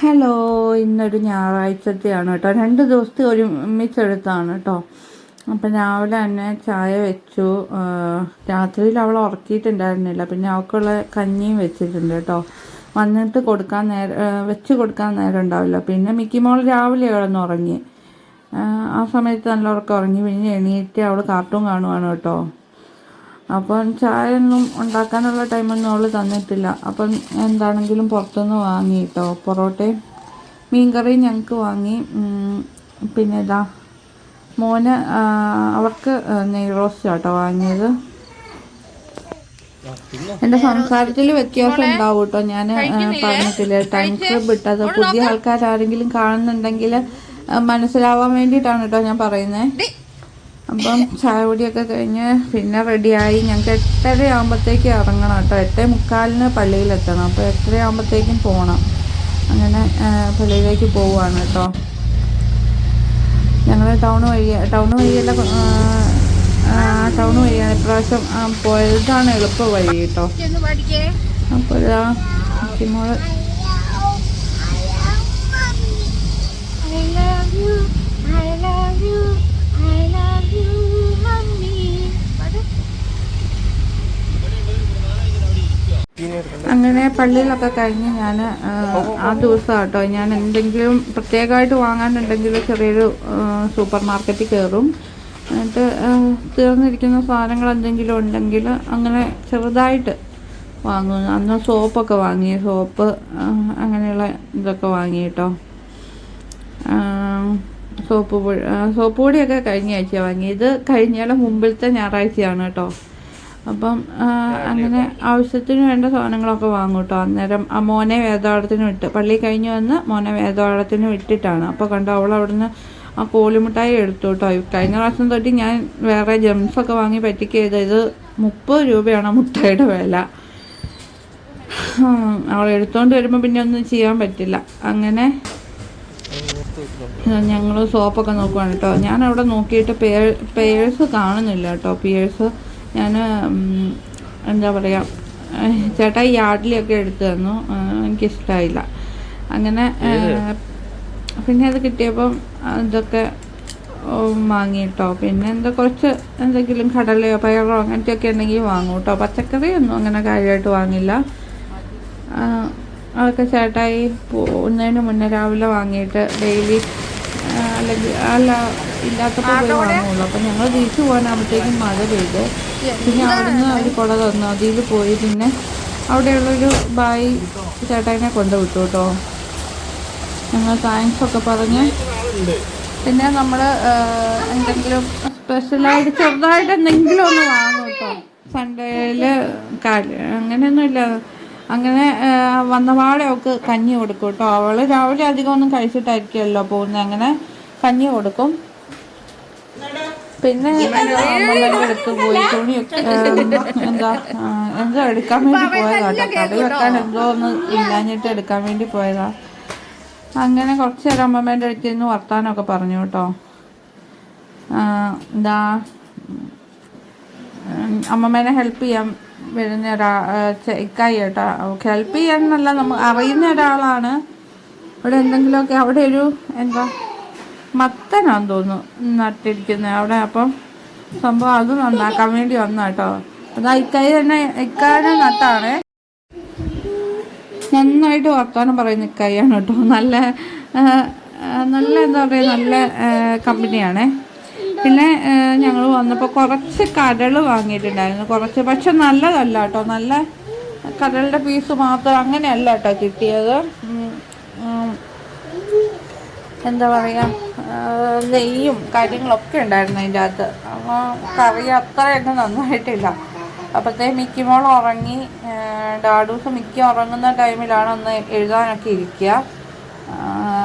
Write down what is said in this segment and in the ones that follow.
Hello ഇന്നൊരു ഞായറാഴ്ചത്തെയാണ് കേട്ടോ. രണ്ട് ദിവസത്തെ ഒരുമിച്ചെടുത്താണ് കേട്ടോ. അപ്പം രാവിലെ തന്നെ ചായ വെച്ചു. രാത്രിയിൽ അവൾ ഉറക്കിയിട്ടുണ്ടായിരുന്നില്ല. പിന്നെ അവൾക്കുള്ള കഞ്ഞിയും വെച്ചിട്ടുണ്ട് കേട്ടോ. വന്നിട്ട് കൊടുക്കാൻ നേരം വെച്ച് കൊടുക്കാൻ നേരം ഉണ്ടാവില്ല. പിന്നെ മിക്കി മോൾ രാവിലെ ഉറങ്ങി. ആ സമയത്ത് നല്ല ഉറക്കം ഉറങ്ങി. പിന്നെ എണീറ്റ് അവൾ കാർട്ടൂൺ കാണുവാണ് കേട്ടോ. അപ്പം ചായ ഒന്നും ഉണ്ടാക്കാനുള്ള ടൈമൊന്നും അവൾ തന്നിട്ടില്ല. അപ്പം എന്താണെങ്കിലും പുറത്തുനിന്ന് വാങ്ങി കേട്ടോ പൊറോട്ടയും മീൻകറിയും ഞങ്ങൾക്ക് വാങ്ങി. പിന്നെ ഇതാ മോന് അവർക്ക് നെയ് റോസ്റ്റ് കേട്ടോ വാങ്ങിയത്. എന്റെ സംസാരത്തിൽ വ്യത്യാസം ഉണ്ടാവും കേട്ടോ ഞാൻ പറഞ്ഞിട്ടില്ല ടൈം ക്ലബ് ഇട്ടത് പുതിയ ആൾക്കാരാരെങ്കിലും കാണുന്നുണ്ടെങ്കിൽ മനസ്സിലാവാൻ വേണ്ടിയിട്ടാണ് കേട്ടോ ഞാൻ പറയുന്നത് അപ്പം ചായ കുടിയൊക്കെ കഴിഞ്ഞ് പിന്നെ റെഡിയായി. ഞങ്ങൾക്ക് എട്ടര ആകുമ്പോഴത്തേക്ക് ഇറങ്ങണം കേട്ടോ. എട്ടേ മുക്കാലിന് പള്ളിയിലെത്തണം. അപ്പോൾ എട്ടര ആകുമ്പോഴത്തേക്കും പോകണം. അങ്ങനെ പള്ളിയിലേക്ക് പോവുകയാണ് കേട്ടോ. ഞങ്ങൾ ടൗൺ വഴി ടൗൺ വഴിയല്ല ടൗൺ വഴിയാണ് ഇപ്രാവശ്യം പോയതാണ് എളുപ്പ വഴി കേട്ടോ. അപ്പോൾ I love you, അങ്ങനെ പള്ളിയിലൊക്കെ കഴിഞ്ഞ് ഞാൻ ആ ദിവസം കേട്ടോ ഞാൻ എന്തെങ്കിലും പ്രത്യേകമായിട്ട് വാങ്ങാനുണ്ടെങ്കിൽ ചെറിയൊരു സൂപ്പർ മാർക്കറ്റിൽ കയറും. എന്നിട്ട് തീർന്നിരിക്കുന്ന സാധനങ്ങൾ എന്തെങ്കിലും ഉണ്ടെങ്കിൽ അങ്ങനെ ചെറുതായിട്ട് വാങ്ങും. അന്ന് സോപ്പൊക്കെ വാങ്ങി സോപ്പ് അങ്ങനെയുള്ള ഇതൊക്കെ വാങ്ങി കേട്ടോ സോപ്പ് സോപ്പ് പൊടിയൊക്കെ കഴിഞ്ഞ ആഴ്ച വാങ്ങി ഇത് കഴിഞ്ഞാലും മുമ്പിലത്തെ ഞായറാഴ്ചയാണ് കേട്ടോ. അപ്പം അങ്ങനെ ആവശ്യത്തിന് വേണ്ട സാധനങ്ങളൊക്കെ വാങ്ങും കേട്ടോ അന്നേരം ആ മോനെ വേദപാഠത്തിന് വിട്ട്. പള്ളി കഴിഞ്ഞ് വന്ന് മോനെ വേദപാഠത്തിന് വിട്ടിട്ടാണ്. അപ്പോൾ കണ്ടോ അവൾ അവിടുന്ന് ആ കോളിമിഠായി എടുത്തു കേട്ടോ കഴിഞ്ഞ പ്രാവശ്യം തൊട്ട് ഞാൻ വേറെ ജംസൊക്കെ വാങ്ങി പറ്റിക്ക് ചെയ്തത് ഇത് മുപ്പത് രൂപയാണ് മുട്ടയുടെ വില. അവൾ എടുത്തോണ്ട് വരുമ്പോൾ പിന്നെ ഒന്നും ചെയ്യാൻ പറ്റില്ല. അങ്ങനെ ഞങ്ങൾ സോപ്പൊക്കെ നോക്കുവാണ് കേട്ടോ ഞാൻ അവിടെ നോക്കിയിട്ട് പേ പേഴ്സ് കാണുന്നില്ല കേട്ടോ പേഴ്സ് ഞാൻ എന്താ പറയുക ചേട്ടാ ഈ യാർഡിലൊക്കെ എടുത്തു തന്നു. എനിക്കിഷ്ടമായില്ല അങ്ങനെ പിന്നെ അത് കിട്ടിയപ്പം ഇതൊക്കെ വാങ്ങിയിട്ടോ പിന്നെ എന്താ കുറച്ച് എന്തെങ്കിലും കടലയോ പയറോ അങ്ങനത്തെയൊക്കെ ഉണ്ടെങ്കിൽ വാങ്ങും കേട്ടോ പച്ചക്കറിയൊന്നും അങ്ങനെ കാര്യമായിട്ട് വാങ്ങില്ല. അതൊക്കെ ചേട്ടായി പോകുന്നതിന് മുന്നേ രാവിലെ വാങ്ങിയിട്ട് ഡെയിലി അല്ലെങ്കിൽ അല്ല ഇല്ലാത്തപ്പോൾ പോയി വാങ്ങുള്ളൂ. അപ്പം ഞങ്ങൾ തിരിച്ചു പോകാനാകുമ്പോഴത്തേക്കും മഴ പെയ്ത്. പിന്നെ അവിടുന്ന് അവർ കുട തന്നു. അതിൽ പോയി. പിന്നെ അവിടെയുള്ളൊരു ബായി ചേട്ടായിനെ കൊണ്ടുവിട്ടു കേട്ടോ ഞങ്ങൾ താങ്ക്സ് ഒക്കെ പറഞ്ഞ്. പിന്നെ നമ്മൾ എന്തെങ്കിലും സ്പെഷ്യലായിട്ട് ചെറുതായിട്ട് എന്തെങ്കിലും ഒന്ന് വാങ്ങും കേട്ടോ സൺഡേയിൽ അങ്ങനെയൊന്നുമില്ല. അങ്ങനെ വന്നപാടെ വന്ന പാടെ അവൾക്ക് കഞ്ഞി കൊടുക്കും കേട്ടോ അവൾ രാവിലെ അധികം ഒന്നും കഴിച്ചിട്ടായിരിക്കുമല്ലോ പോകുന്നത്. അങ്ങനെ കഞ്ഞി കൊടുക്കും. പിന്നെ അമ്പലം എടുത്ത് പോയി തുണിയൊക്കെ എന്താ എന്തോ എടുക്കാൻ വേണ്ടി പോയതാ? കേട്ടോ കറി വെക്കാൻ എന്തോ ഒന്ന് ഇല്ലാഞ്ഞിട്ട് എടുക്കാൻ വേണ്ടി പോയതാ. അങ്ങനെ കുറച്ച് നേരം അമ്മമ്മേന്റെ അടുത്ത് നിന്ന് വർത്താനമൊക്കെ പറഞ്ഞു കേട്ടോ. എന്താ അമ്മമ്മേനെ ഹെൽപ്പ് ചെയ്യാൻ വരുന്ന ഒരാ ഇക്കായി കേട്ടോ. ഹെൽപ്പ് ഹെൽപ്പ് ചെയ്യാന്നല്ല നമ്മൾ അറിയുന്ന ഒരാളാണ്. ഇവിടെ എന്തെങ്കിലുമൊക്കെ അവിടെ ഒരു എന്താ മത്തനാന്ന് തോന്നുന്നു നട്ടിരിക്കുന്നത് അവിടെ അപ്പം സംഭവം അത് നന്നാക്കാൻ വേണ്ടി വന്ന കേട്ടോ അതാ ഇക്കൈ തന്നെ ഇക്കാനെ നട്ടാണേ. നന്നായിട്ട് വർത്താനം പറയുന്ന ഇക്കൈയാണ് കേട്ടോ നല്ല നല്ല എന്താ പറയുക നല്ല കമ്പനിയാണേ. പിന്നെ ഞങ്ങൾ വന്നപ്പോൾ കുറച്ച് കടൽ വാങ്ങിയിട്ടുണ്ടായിരുന്നു. കുറച്ച് പക്ഷെ നല്ലതല്ല കേട്ടോ നല്ല കടലിന്റെ പീസ് മാത്രം അങ്ങനെയല്ല കേട്ടോ കിട്ടിയത്. എന്താ പറയുക നെയ്യും കാര്യങ്ങളൊക്കെ ഉണ്ടായിരുന്നു അതിന്റെ അകത്ത്. അപ്പോൾ കറി അത്രയൊന്നും നന്നായിട്ടില്ല. അപ്പോഴത്തേ മിക്കിമോൾ ഉറങ്ങി ഡാഡൂസ് മിക്ക ഉറങ്ങുന്ന ടൈമിലാണ് ഒന്ന് എഴുതാനൊക്കെ ഇരിക്കുക.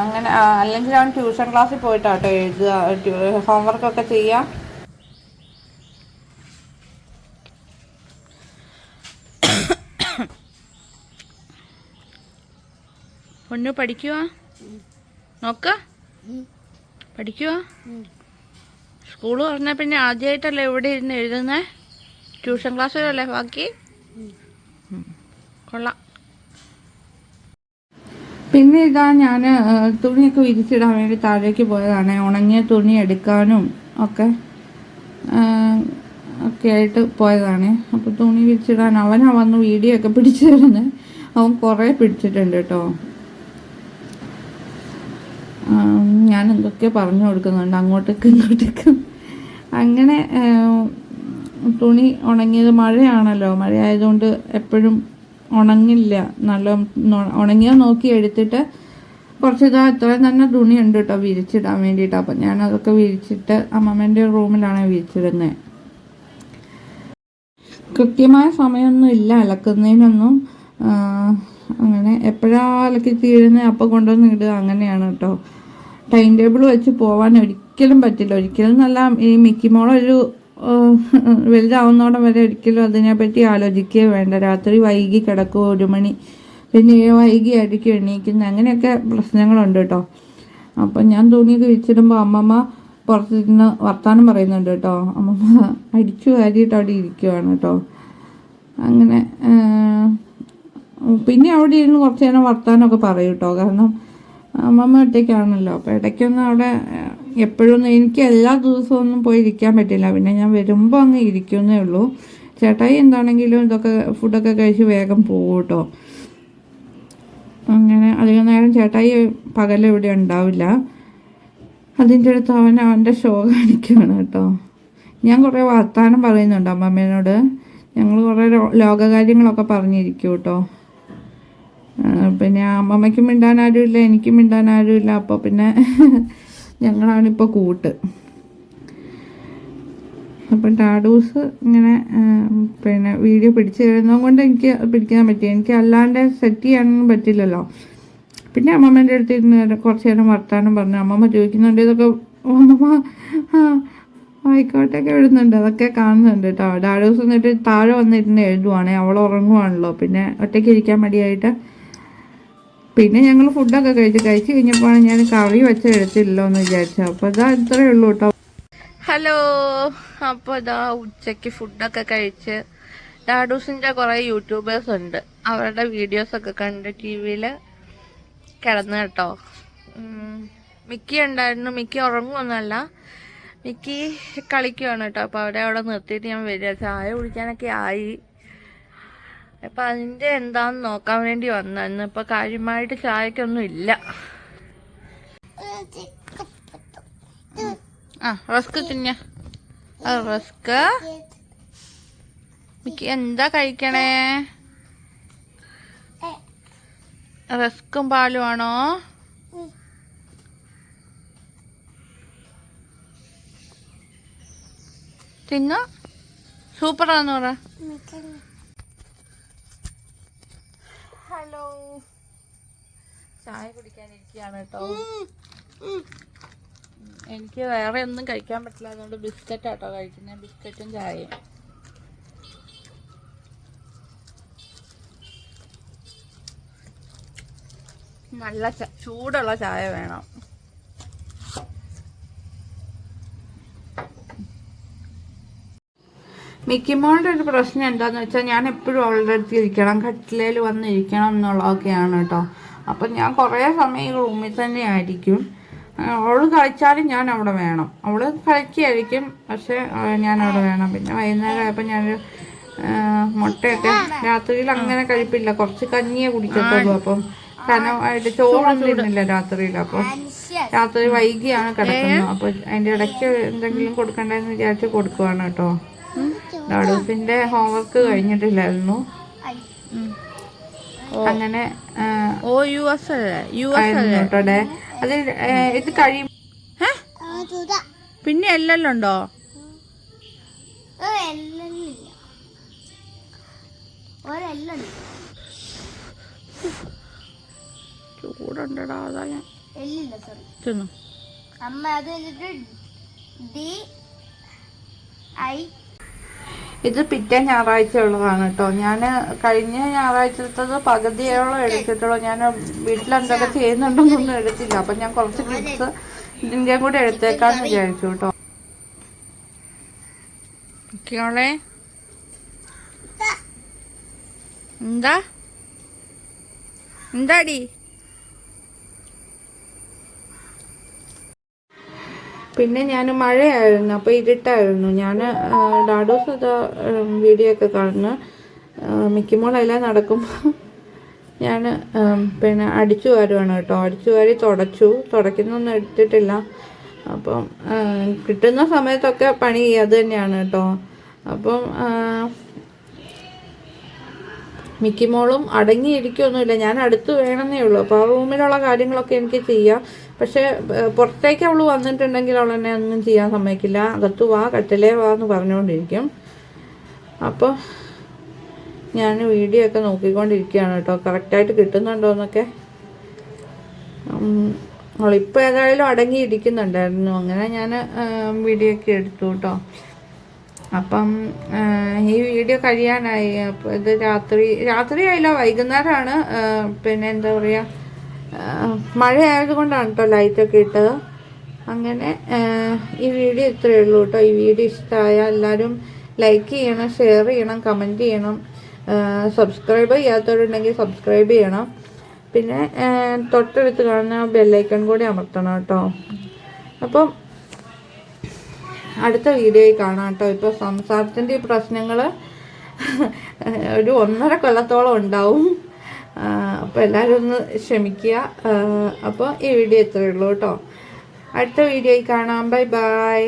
അങ്ങനെ അല്ലെങ്കിൽ അവൻ ട്യൂഷൻ ക്ലാസ്സിൽ പോയിട്ടാട്ടോ എഴുതുക ഹോംവർക്കൊക്കെ ചെയ്യുക പൊന്നു പഠിക്കുക നോക്ക. പഠിക്കുവാ? സ്കൂൾ പറഞ്ഞ പിന്നെ ആദ്യമായിട്ടല്ലേ ഇവിടെ ഇരുന്ന് എഴുതുന്നേ? ട്യൂഷൻ ക്ലാസ്സിലല്ലേ ബാക്കി. കൊള്ളാം. പിന്നെ ഇതാ ഞാൻ തുണിയൊക്കെ വിരിച്ചിടാൻ വേണ്ടി താഴേക്ക് പോയതാണ്. ഉണങ്ങിയ തുണി എടുക്കാനും ഒക്കെ ഒക്കെ ആയിട്ട് പോയതാണ്. അപ്പോൾ തുണി വിരിച്ചിടാൻ അവനാ വന്ന് വീഡിയോ ഒക്കെ പിടിച്ചു തരുന്നത് അവൻ കുറേ പിടിച്ചിട്ടുണ്ട് കേട്ടോ. ഞാൻ എന്തൊക്കെ പറഞ്ഞു കൊടുക്കുന്നുണ്ട്. അങ്ങോട്ടേക്ക് ഇങ്ങോട്ടേക്ക്. അങ്ങനെ തുണി ഉണങ്ങിയത് മഴയാണല്ലോ. മഴയായതുകൊണ്ട് എപ്പോഴും ഉണങ്ങില്ല. നല്ല ഉണങ്ങിയ നോക്കി എടുത്തിട്ട് കുറച്ച് ഇതാ ഇത്രയും തന്നെ തുണി ഉണ്ട് കേട്ടോ വിരിച്ചിടാൻ വേണ്ടിയിട്ട്. അപ്പം ഞാൻ അതൊക്കെ വിരിച്ചിട്ട് അമ്മമ്മേന്റെ റൂമിലാണ് വിരിച്ചിടുന്നത് കൃത്യമായ സമയമൊന്നും ഇല്ല. അലക്കുന്നതിനൊന്നും അങ്ങനെ എപ്പോഴാ അലക്കി തീരുന്നത് അപ്പം കൊണ്ടുവന്ന് ഇടുക അങ്ങനെയാണ് കേട്ടോ ടൈം ടേബിൾ വെച്ച് പോവാൻ ഒരിക്കലും പറ്റില്ല. ഒരിക്കലും നല്ല ഈ മിക്കി മോളൊരു വലുതാവുന്നോടം വരെ ഒരിക്കലും അതിനെപ്പറ്റി ആലോചിക്കുകയോ വേണ്ട. രാത്രി വൈകി കിടക്കുമോ ഒരു മണി പിന്നെ വൈകി ആയിരിക്കും എണീക്കുന്നത്. അങ്ങനെയൊക്കെ പ്രശ്നങ്ങളുണ്ട് കേട്ടോ. അപ്പം ഞാൻ തുണിയൊക്കെ വിരിച്ചിടുമ്പോൾ അമ്മമ്മ പുറത്തിരുന്ന് വർത്താനം പറയുന്നുണ്ട് കേട്ടോ. അമ്മമ്മ അടിച്ചു വാരിയിട്ട് അവിടെ ഇരിക്കുവാണ് കേട്ടോ. അങ്ങനെ പിന്നെ അവിടെ ഇരുന്ന് കുറച്ച് നേരം വർത്താനമൊക്കെ പറയും കേട്ടോ. കാരണം അമ്മമ്മ ഒറ്റയ്ക്കാണല്ലോ. അപ്പോൾ ഇടയ്ക്കൊന്നും അവിടെ എപ്പോഴൊന്നും എനിക്ക് എല്ലാ ദിവസവും ഒന്നും പോയി ഇരിക്കാൻ പറ്റില്ല. പിന്നെ ഞാൻ വരുമ്പോൾ അങ്ങ് ഇരിക്കുന്നേ ഉള്ളൂ. ചേട്ടായി എന്താണെങ്കിലും ഇതൊക്കെ ഫുഡൊക്കെ കഴിച്ച് വേഗം പോകും കേട്ടോ. അങ്ങനെ അധികം നേരം ചേട്ടായി പകൽ ഇവിടെ ഉണ്ടാവില്ല. അതിന്റെ അടുത്ത് അവൻ അവന്റെ ഷോ കാണിക്കുകയാണ് കേട്ടോ. ഞാൻ കുറേ വർത്തമാനം പറയുന്നുണ്ട് അമ്മമ്മേനോട്. ഞങ്ങൾ കുറേ ലോകകാര്യങ്ങളൊക്കെ പറഞ്ഞിരിക്കും കേട്ടോ. പിന്നെ അമ്മമ്മയ്ക്കും മിണ്ടാൻ ആരുമില്ല എനിക്കും മിണ്ടാൻ ആരുമില്ല. അപ്പോൾ പിന്നെ ഞങ്ങളാണിപ്പോൾ കൂട്ട്. അപ്പം ടാഡൂസ് ഇങ്ങനെ പിന്നെ വീഡിയോ പിടിച്ചു തരുന്നത് കൊണ്ട് എനിക്ക് പിടിക്കാൻ പറ്റി. എനിക്ക് അല്ലാണ്ട് സെറ്റ് ചെയ്യാനൊന്നും പറ്റില്ലല്ലോ. പിന്നെ അമ്മമ്മേന്റെ അടുത്ത് ഇരുന്ന് കുറച്ച് നേരം വർത്താനം പറഞ്ഞു. അമ്മമ്മ ചോദിക്കുന്നുണ്ട് ഇതൊക്കെ അമ്മമ്മ ആയിക്കോട്ടൊക്കെ എഴുതുന്നുണ്ട് അതൊക്കെ കാണുന്നുണ്ട് കേട്ടോ ഡാഡൂസ് എന്നിട്ട് താഴെ വന്നിരുന്ന് എഴുതുവാണേ. അവൾ ഉറങ്ങുവാണല്ലോ. പിന്നെ ഒറ്റയ്ക്ക് ഇരിക്കാൻ മടിയായിട്ട് പിന്നെ ഞങ്ങൾ ഫുഡൊക്കെ കഴിച്ച് കഴിച്ച് കഴിഞ്ഞപ്പോഴാണ് ഞാൻ കറി വെച്ച് വിചാരിച്ചു എന്ന് വിചാരിച്ചത്. അപ്പോൾ ഇതാ ഇത്രേ ഉള്ളൂ കേട്ടോ ഹലോ അപ്പോൾ ഇതാ ഉച്ചയ്ക്ക് ഫുഡൊക്കെ കഴിച്ച് ഡാഡൂസിന്റെ കുറേ യൂട്യൂബേഴ്സ് ഉണ്ട്. അവരുടെ വീഡിയോസൊക്കെ കണ്ട് ടി വിയിൽ കിടന്ന് കേട്ടോ. മിക്കി ഉണ്ടായിരുന്നു. മിക്കി ഉറങ്ങുമൊന്നുമല്ല മിക്കി കളിക്കുവാണ് കേട്ടോ. അപ്പോൾ അവിടെ അവിടെ നിർത്തിയിട്ട് ഞാൻ വരിക. ചായ കുടിക്കാനൊക്കെ ആയി. അപ്പം അതിന്റെ എന്താന്ന് നോക്കാൻ വേണ്ടി വന്നായിരുന്നു ഇപ്പൊ കാര്യമായിട്ട് ചായക്കൊന്നും ഇല്ല. ആ റസ്ക് തിന്ന. ആ റസ്ക്. മിക്ക എന്താ കഴിക്കണേ? റസ്കും പാലും ആണോ? തിന്നോ? സൂപ്പറാന്ന് പറ. ചായ കുടിക്കാനിരിക്കുകയാണ് കേട്ടോ. എനിക്ക് വേറെ ഒന്നും കഴിക്കാൻ പറ്റില്ല. അതുകൊണ്ട് ബിസ്ക്കറ്റ് ആട്ടോ കഴിക്കുന്നത് ബിസ്ക്കറ്റും ചായയും. നല്ല ചൂടുള്ള ചായ വേണം. മിക്കിമോളുടെ ഒരു പ്രശ്നം എന്താണെന്ന് വെച്ചാൽ ഞാൻ എപ്പോഴും അവളുടെ അടുത്ത് ഇരിക്കണം. കട്ടിലേൽ വന്നിരിക്കണം എന്നുള്ളതൊക്കെയാണ് കേട്ടോ. അപ്പം ഞാൻ കുറേ സമയം ഈ റൂമിൽ തന്നെ ആയിരിക്കും. അവൾ കളിച്ചാലും ഞാൻ അവിടെ വേണം. അവൾ കളിക്കുകയായിരിക്കും പക്ഷെ ഞാൻ അവിടെ വേണം. പിന്നെ വൈകുന്നേരം ആയപ്പോൾ ഞാനൊരു മുട്ടയൊക്കെ രാത്രിയിൽ അങ്ങനെ കഴിപ്പില്ല. കുറച്ച് കഞ്ഞിയെ കുടിക്കത്തുള്ളൂ. അപ്പം കനമായിട്ട് ചോറൊന്നും ഇടുന്നില്ല രാത്രിയിൽ. അപ്പം രാത്രി വൈകിയാണ് കിടക്കുന്നത്. അപ്പോൾ അതിന്റെ ഇടയ്ക്ക് എന്തെങ്കിലും കൊടുക്കണ്ടെന്ന് വിചാരിച്ച് കൊടുക്കുവാണ് കേട്ടോ. ഡോഡൂസിന്റെ ഹോംവർക്ക് കഴിഞ്ഞിട്ടില്ലായിരുന്നു. അങ്ങനെ ഓ യു എസ് അല്ലേ യു എസ് അല്ലേ അത് ഇത് കഴിയും പിന്നെ എല്ലാം ഉണ്ടോ ചൂടുണ്ടടാ അതാ ഞാൻ. തിന്നു. അമ്മ അത് എന്നിട്ട് ഡി ഐ ഇത് പിറ്റേ ഞായറാഴ്ച ഉള്ളതാണ് കേട്ടോ. ഞാൻ കഴിഞ്ഞ ഞായറാഴ്ചത്തത് പകുതിയോളം എടുത്തിട്ടുള്ളൂ. ഞാൻ വീട്ടിൽ എന്തൊക്കെ ചെയ്യുന്നുണ്ടോന്നൊന്നും എടുത്തില്ല. അപ്പം ഞാൻ കുറച്ച് ക്ലിപ്സ് ഇതിന്റെ കൂടെ എടുത്തേക്കാന്ന് വിചാരിച്ചു കേട്ടോ. ഓളെ എന്താ? എന്താടി? പിന്നെ ഞാൻ മഴയായിരുന്നു അപ്പോൾ ഇരുട്ടായിരുന്നു. ഞാൻ ഡാഡോസ് അത് വീഡിയോ ഒക്കെ കാണുന്നു മിക്കുമോളെല്ലാം നടക്കുമ്പോൾ ഞാൻ പിന്നെ അടിച്ചു വാരുവാണ് കേട്ടോ. അടിച്ചു വാരി തുടച്ചു. തുടയ്ക്കുന്നൊന്നും എടുത്തിട്ടില്ല. അപ്പം കിട്ടുന്ന സമയത്തൊക്കെ പണി അത് തന്നെയാണ് കേട്ടോ. അപ്പം മിക്കിമോളും അടങ്ങിയിരിക്കുകയൊന്നുമില്ല ഞാൻ അടുത്ത് വേണമെന്നേ ഉള്ളൂ. അപ്പോൾ ആ റൂമിലുള്ള കാര്യങ്ങളൊക്കെ എനിക്ക് ചെയ്യാം. പക്ഷേ പുറത്തേക്ക് അവൾ വന്നിട്ടുണ്ടെങ്കിൽ അവൾ എന്നെ ഒന്നും ചെയ്യാൻ സമ്മതിക്കില്ല. അകത്ത് വാ കട്ടിലേ വാ എന്ന് പറഞ്ഞുകൊണ്ടിരിക്കും. അപ്പോൾ ഞാൻ വീഡിയോ ഒക്കെ നോക്കിക്കൊണ്ടിരിക്കുകയാണ് കേട്ടോ. കറക്റ്റായിട്ട് കിട്ടുന്നുണ്ടോ എന്നൊക്കെ? അവളിപ്പോൾ ഏതായാലും അടങ്ങിയിരിക്കുന്നുണ്ടായിരുന്നു. അങ്ങനെ ഞാൻ വീഡിയോ ഒക്കെ എടുത്തു കേട്ടോ. അപ്പം ഈ വീഡിയോ കഴിയാനായി. അപ്പം ഇത് രാത്രി രാത്രി ആയില്ല വൈകുന്നേരമാണ് പിന്നെ എന്താ പറയുക മഴ ആയതുകൊണ്ടാണ് കേട്ടോ ലൈറ്റൊക്കെ ഇട്ടത്. അങ്ങനെ ഈ വീഡിയോ ഇത്രയേ ഉള്ളൂ കേട്ടോ ഈ വീഡിയോ ഇഷ്ടമായ എല്ലാവരും ലൈക്ക് ചെയ്യണം ഷെയർ ചെയ്യണം കമന്റ് ചെയ്യണം. സബ്സ്ക്രൈബ് ചെയ്യാത്തവരുണ്ടെങ്കിൽ സബ്സ്ക്രൈബ് ചെയ്യണം. പിന്നെ തൊട്ടടുത്ത് കാണുന്ന ബെല്ലൈക്കൺ കൂടി അമർത്തണം കേട്ടോ അപ്പം അടുത്ത വീഡിയോയിൽ കാണാം കേട്ടോ. ഇപ്പോൾ സംസാരത്തിന്റെ ഈ പ്രശ്നങ്ങൾ ഒരു ഒന്നര കൊല്ലത്തോളം ഉണ്ടാവും. അപ്പോൾ എല്ലാവരും ഒന്ന് ക്ഷമിക്കുക. അപ്പോൾ ഈ വീഡിയോ ഇത്രയേ ഉള്ളൂ കേട്ടോ. അടുത്ത വീഡിയോയിൽ കാണാം. Bye bye.